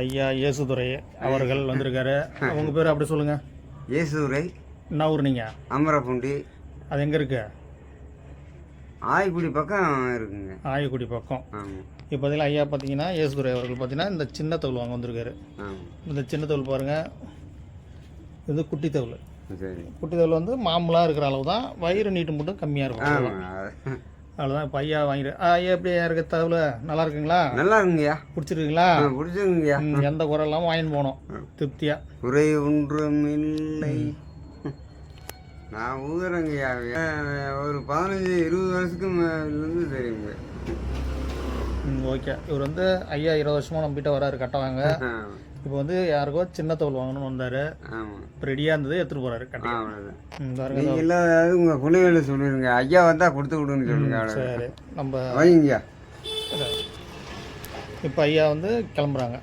ஐயா இயேசுதுரை அவர்கள் வந்திருக்காரு. உங்க பேர் அப்படி சொல்லுங்க. இயேசுரை என்ன ஊர் நீங்க? அமரப்புண்டி அது எங்க இருக்கு? ஆய்க்குடி பக்கம் இருக்குங்க. ஆயக்குடி பக்கம். இப்போ பார்த்தீங்கன்னா ஐயா பார்த்தீங்கன்னா இயேசுதுரை அவர்கள் பார்த்தீங்கன்னா இந்த சின்ன தவுள் வாங்க வந்திருக்காரு. இந்த சின்ன தவுள் பாருங்க. இது குட்டி தவுள் குட்டி தவுள் வந்து மாமூலாக இருக்கிற அளவு தான் வயிறு நீட்டு மட்டும் கம்மியாக இருக்கும். அவ்வளோதான் இப்போ ஐயா வாங்கிடு ஆ, ஐயா எப்படி இருக்க? தவுள் நல்லா இருக்குங்களா? நல்லா இருக்குங்கய்யா. பிடிச்சிருக்குங்களா? பிடிச்சிருங்கய்யா ம், எந்த குறை இல்லாமல் வாங்கிட்டு போனோம் திருப்தியாக குறை ஒன்றும் இல்லை நான் ஊதுறேங்கய்யா. ஒரு பதினஞ்சு இருபது வருஷத்துக்கு மேலேருந்து தெரியுங்க. ஓகே. இவர் வந்து ஐயா இருபது வருஷமாக நம்மகிட்ட வராரு கட்டவாங்க இப்போ வந்து யாருக்கோ சின்ன தோல் வாங்கணும்னு வந்தார். இப்போ ரெடியாக இருந்தது எடுத்துகிட்டு போகிறாரு கட்டி. அவ்வளோதான் ம் பாருங்க நீங்கள் எல்லாம் உங்கள் பிள்ளைகளை சொல்லிடுங்க ஐயா வந்தால் கொடுத்து விடுன்னு சொல்லுங்க சரி. நம்ம வைங்கய்யா இப்போ ஐயா வந்து கிளம்புறாங்க.